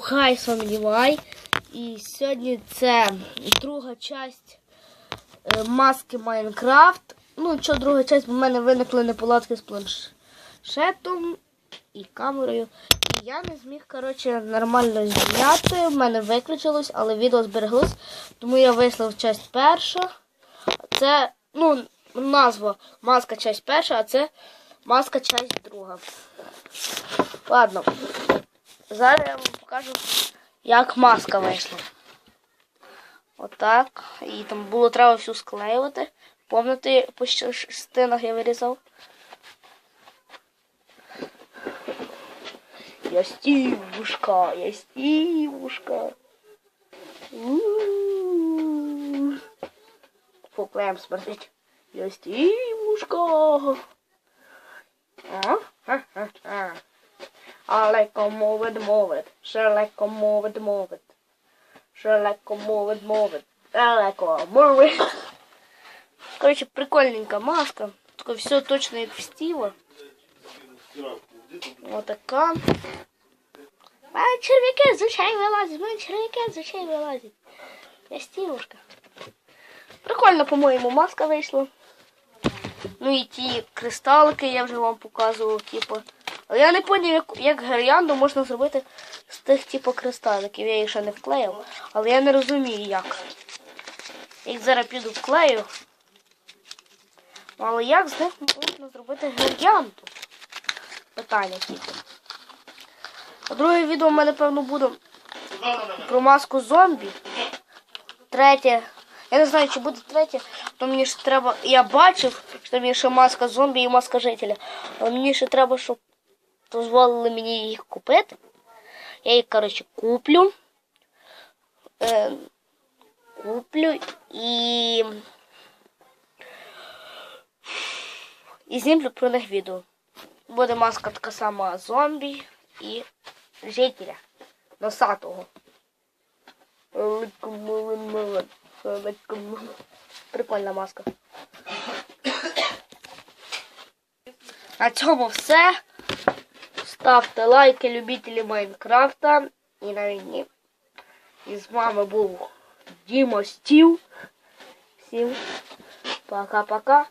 Хай Сомнівай. І сьогодні це друга часть е, маски Майнкрафт. Ну, що друга часть, бо в мене виникли неполадки з планшетом і камерою. І я не зміг, коротше, нормально зняти. В мене виключилось, але відео збереглось. Тому я вислав часть перша. Це, ну, назва маска часть перша, а це маска часть друга. Ладно. Зараз покажу, як маска вийшла. Отак. І там було треба всю склеювати. Помните, по частинах я вирізав. Я стівушка, я стівушка. У-у-у. Фу, клеєм смердить. Я стівушка. А? Ха-ха-ха. Алеко мовить, мовить. Шелеко мовить, мовить. Шелеко мовить, мовить. Алеко мовить. Короче, прикольненька маска. Только все точно як в Стива. Вот така. А червяки з вилазять, мене червяки з вилазять. Я стівушка. Прикольно, по-моєму, маска вийшла. Ну і ті кристалики я вже вам показував, типу. Але я не зрозумів, як, як гірлянду можна зробити тих типу кристаликів. Я їх ще не вклеїв, але я не розумію як. Їх зараз піду вклею. Ну, Але як з них можна зробити гірлянду? Питання тільки. Друге відео в мене, певно, буде про маску зомбі. Третє. Я не знаю, чи буде третє, то мені ж треба. Я бачив, що є ще маска зомбі і маска жителя. Але мені ще треба, щоб дозволили мені їх купити. Я їх, коротше, куплю. Е, куплю і. І знімлю про них відео. Буде маска така сама зомбі і жителя. Носатого. Прикольна маска. На цьому все. Ставте лайки, любителі Майнкрафта і на війні. І з вами був Дімо Стів. Всім пока-пока.